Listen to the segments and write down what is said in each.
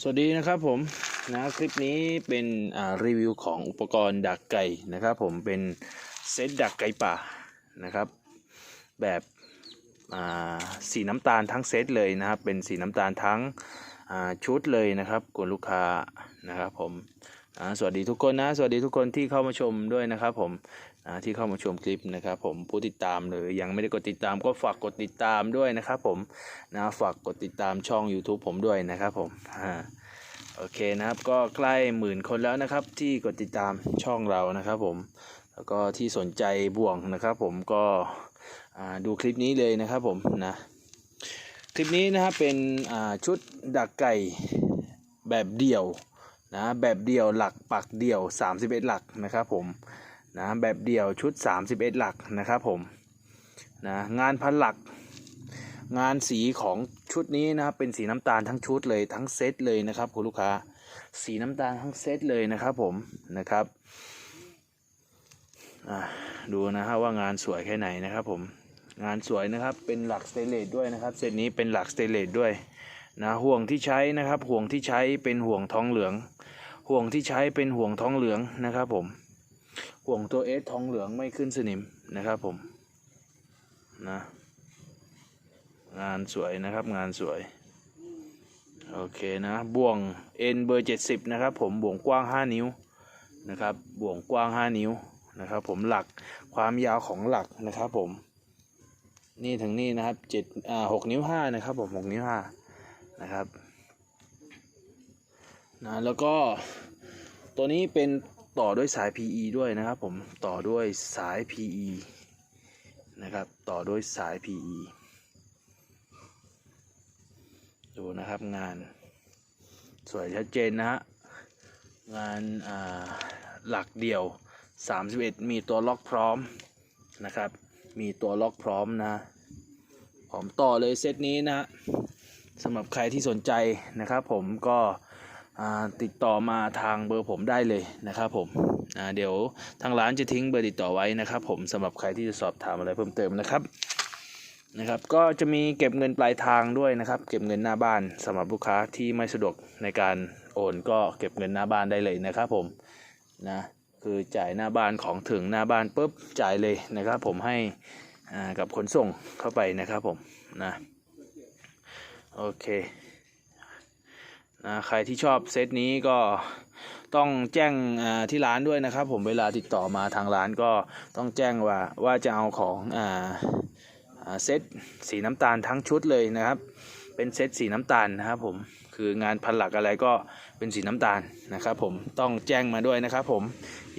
สวัสดีนะครับผมนะคลิปนี้เป็นรีวิวของอุปกรณ์ดักไก่นะครับผมเป็นเซตดักไก่ป่านะครับแบบสีน้ำตาลทั้งเซตเลยนะครับเป็นสีน้ำตาลทั้งชุดเลยนะครับกวนลูกค้านะครับผม สวัสดีทุกคนนะ สวัสดีทุกคนที่เข้ามาชมด้วยนะครับผมที่เข้ามาชมคลิปนะครับผมผู้ติดตามหรือยังไม่ได้กดติดตามก็ฝากกดติดตามด้วยนะครับผมนะฝากกดติดตามช่อง YouTube ผมด้วยนะครับผมอ่าโอเคนะครับก็ใกล้หมื่นคนแล้วนะครับ ที่กดติดตามช่องเรานะครับผมแล้วก็ที่สนใจบ่วงนะครับผมก็ดูคลิปนี้เลยนะครับผมนะคลิปนี้นะครับเป็นชุดดักไก่แบบเดี่ยว นะแบบเดี่ยวหลักปักเดี่ยว 31 หลักนะครับผมนะแบบเดี่ยวชุด 31 หลักนะครับผมนะงานพันหลัก งานสีของชุดนี้นะครับเป็นสีน้ำตาลทั้งชุดเลยทั้งเซตเลยนะครับคุณลูกค้าสีน้ำตาลทั้งเซตเลยนะครับผมนะครับดูนะฮะว่างานสวยแค่ไหนนะครับผมงานสวยนะครับเป็นหลักสเตเลสด้วยนะครับเซตนี้เป็นหลักสเตเลสด้วยนะห่วงที่ใช้นะครับห่วงที่ใช้เป็นห่วงทองเหลือง ห่วงที่ใช้เป็นห่วงทองเหลืองนะครับผม ห่วงตัวเอสทองเหลืองไม่ขึ้นสนิมนะครับผมนะงานสวยนะครับงานสวย โอเคนะบ่วง N เบอร์70นะครับผมบ่วงกว้าง5นิ้วนะครับบ่วงกว้าง5นิ้วนะครับผมหลักความยาวของหลักนะครับผมนี่ถึงนี่นะครับ7อ่า6นิ้ว5นะครับผม6นิ้ว5นะครับ นะแล้วก็ตัวนี้เป็นต่อด้วยสาย PE ด้วยนะครับผมต่อด้วยสาย PE นะครับต่อด้วยสาย PE ดูนะครับงานสวยชัดเจนนะฮะงานาหลักเดี่ยว 31 มีตัวล็อกพร้อมนะครับ มีตัวล็อกพร้อมนะผมต่อเลยเซตนี้นะสำหรับใครที่สนใจนะครับผมก็ ติดต่อมาทางเบอร์ผมได้เลยนะครับผมเดี๋ยวทางร้านจะทิ้งเบอร์ติดต่อไว้นะครับ ผมสำหรับใครที่จะสอบถามอะไรเพิ่มเติมนะครับนะครับ ก็จะมีเก็บเงินปลายทางด้วยนะครับ เก็บเงินหน้าบ้านสำหรับลูกค้าที่ไม่สะดวกในการโอนก็เก็บเงินหน้าบ้านได้เลยนะครับผมนะคือจ่ายหน้าบ้านของถึงหน้าบ้านปุ๊บจ่ายเลยนะครับ ผมให้กับขนส่งเข้าไปนะครับผมนะโอเค นะใครที่ชอบเซตนี้ก็ต้องแจ้งอที่ร้านด้วยนะครับ ผมเวลาติดต่อมาทางร้านก็ต้องแจ้งว่าว่าจะเอาของอ่าเซตสีน้ำตาลทั้งชุดเลยนะครับ เป็นเซตสีน้ำตาลนะครับผมคืองานพันหลักอะไรก็เป็นสีน้ำตาลนะครับผมต้องแจ้งมาด้วยนะครับผม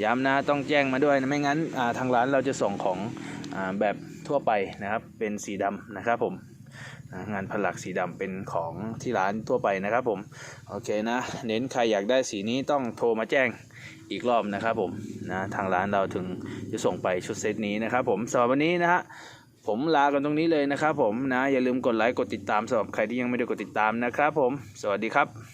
ย้ำนะต้องแจ้งมาด้วยนะไม่งั้นทางร้านเราจะส่งของอแบบทั่วไปนะครับ เป็นสีดำนะครับผม อ่างานพันหลักสีดำเป็นของที่ร้านทั่วไปนะครับผม โอเคนะ เน้นใครอยากได้สีนี้ต้องโทรมาแจ้งอีกรอบนะครับผมนะทางร้านเราถึงจะส่งไปชุดเซตนี้นะครับผมสำหรับวันนี้นะฮะผมลากันตรงนี้เลยนะครับผมนะอย่าลืมกดไลค์กดติดตามสำหรับใครที่ยังไม่ได้กดติดตามนะครับผม สวัสดีครับ